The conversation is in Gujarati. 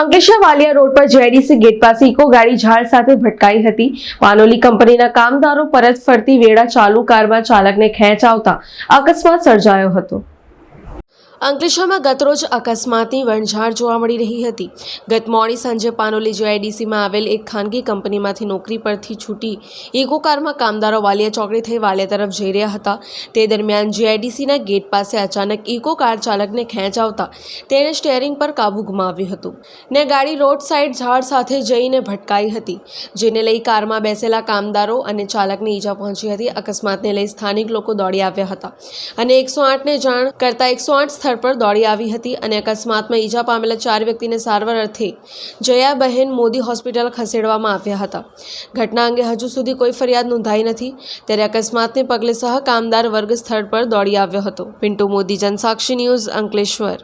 અંકલેશ્વર વાલિયા રોડ પર જેડીસી ગેટ પાસે ઇકો ગાડી ઝાડ સાથે ભટકાઈ હતી. પાનોલી કંપનીના કામદારો પરત ફરતી વેળા ચાલુ કારમાં ચાલકને ખેંચ આવતા અકસ્માત સર્જાયો હતો. અંકલેશ્વરમાં ગતરોજ અકસ્માતની વણઝાર જોવા મળી રહી હતી. ગત મોડી સાંજે પાનોલી જીઆઈડીસીમાં આવેલ એક ખાનગી કંપનીમાંથી નોકરી પરથી છૂટી ઇકો કારમાં કામદારો વાલિયા ચોકડી થઈ વાલિયા તરફ જઈ રહ્યા હતા. તે દરમિયાન જીઆઈડીસીના ગેટ પાસે અચાનક ઇકો કાર ચાલકને ખેંચ આવતા તેણે સ્ટેરિંગ પર કાબુ ગુમાવ્યું હતું ને ગાડી રોડ સાઈડ ઝાડ સાથે જઈને ભટકાઈ હતી, જેને લઈ કારમાં બેસેલા કામદારો અને ચાલકને ઈજા પહોંચી હતી. અકસ્માતને લઈ સ્થાનિક લોકો દોડી આવ્યા હતા અને એકસો આઠને જાણ કરતાં એકસો આઠ સ્થળ પર દોડી આવી હતી અને અકસ્માતમાં ઈજા પામેલા ચાર વ્યક્તિને સારવાર અર્થે જયાબહેન મોદી હોસ્પિટલ ખસેડવામાં આવ્યા હતા. ઘટના અંગે હજુ સુધી કોઈ ફરિયાદ નોંધાઈ નથી. ત્યારે અકસ્માતને પગલે સહ કામદાર વર્ગ સ્થળ પર દોડી આવ્યો હતો. પિન્ટુ મોદી, જનસાક્ષી ન્યૂઝ અંકલેશ્વર.